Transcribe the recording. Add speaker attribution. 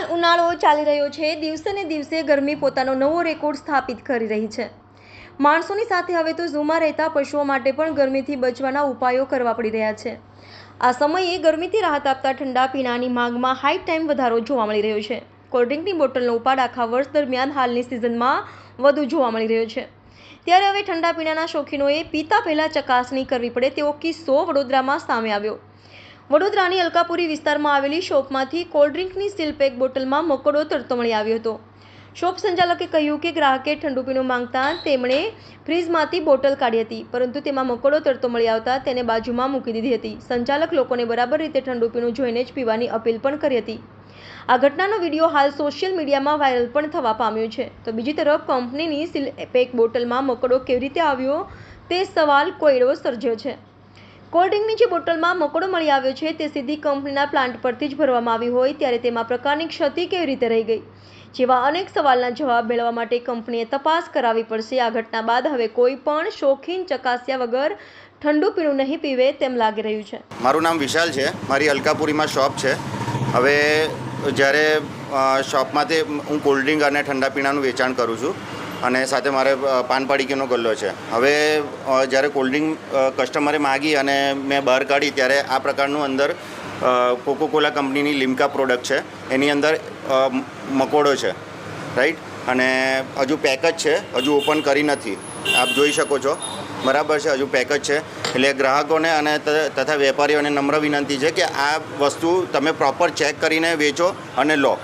Speaker 1: ઉનાળો ચાલી રહ્યો છે. દિવસે ને દિવસે ગરમી પોતાનો નવો રેકોર્ડ સ્થાપિત કરી રહી છે. માણસોની સાથે હવે તો ઝૂમાં રહેતા પશુઓ માટે પણ ગરમીથી બચવાના ઉપાયો કરવા પડી રહ્યા છે. આ સમયે ગરમીથી રાહત આપતા ઠંડા પીણાની માંગમાં હાઈ ટાઈમ વધારો જોવા મળી રહ્યો છે. કોલ્ડ્રિંકની બોટલનો ઉપાડ આખા વર્ષ દરમિયાન હાલની સિઝનમાં વધુ જોવા મળી રહ્યો છે. ત્યારે હવે ઠંડા પીણાના શોખીનોએ પીતા પહેલાં ચકાસણી કરવી પડે તેવો કિસ્સો વડોદરામાં સામે આવ્યો. વડોદરાની અલકાપુરી વિસ્તારમાં આવેલી શોપમાંથી કોલ્ડ ડ્રિંકની સીલ પેક બોટલમાં મકોડો તરતો મળી આવ્યો હતો. શોપ સંચાલકે કહ્યું કે ગ્રાહકે ઠંડુ પીણું માંગતા તેમણે ફ્રીજમાંથી બોટલ કાઢી હતી, પરંતુ તેમાં મકોડો તરતો મળી આવતા તેને બાજુમાં મૂકી દીધી હતી. સંચાલક લોકોને બરાબર રીતે ઠંડુ પીણું જોઈને જ પીવાની અપીલ પણ કરી હતી. આ ઘટનાનો વીડિયો હાલ સોશિયલ મીડિયામાં વાયરલ પણ થવા પામ્યો છે. તો બીજી તરફ કંપનીની સીલ પેક બોટલમાં મકોડો કેવી રીતે આવ્યો તે સવાલ કોયડો સર્જ્યો છે. કોલ્ડ ડ્રિંકની જે બોટલમાં મકોડો મળી આવ્યો છે, તે સીધી કંપનીના પ્લાન્ટ પરથી જ ભરવામાં આવી હોય, ત્યારે તેમાં પ્રકારની ક્ષતિ કેવી રીતે રહી ગઈ? જેવા અનેક સવાલના જવાબ મેળવવા માટે કંપનીએ તપાસ કરાવવી પડશે. આ ઘટના બાદ હવે કોઈ પણ શોખીન ચકાસ્યા વગર ઠંડુ પીણું નહીં પીવે તેમ લાગી રહ્યું છે.
Speaker 2: મારું નામ વિશાલ છે. મારી અલકાપુરીમાં શોપ છે. હવે જ્યારે શોપમાંથી હું કોલ્ડ ડ્રિંક અને ઠંડા પીણાનું વેચાણ કરું છું અને સાથે મારે પાન પાડીકીનો ગલ્લો છે. હવે જ્યારે કોલ્ડ ડ્રિંક કસ્ટમરે માગી અને મેં બહાર કાઢી, ત્યારે આ પ્રકારનું અંદર કોકોકોલા કંપનીની લિમ્કા પ્રોડક્ટ છે. એની અંદર મકોડો છે. રાઈટ અને હજુ પેક જ છે. હજુ ઓપન કરી નથી. આપ જોઈ શકો છો. બરાબર છે, હજુ પેક જ છે. એટલે ગ્રાહકોને અને તથા વેપારીઓને નમ્ર વિનંતી છે કે આ વસ્તુ તમે પ્રોપર ચેક કરીને વેચો અને લો.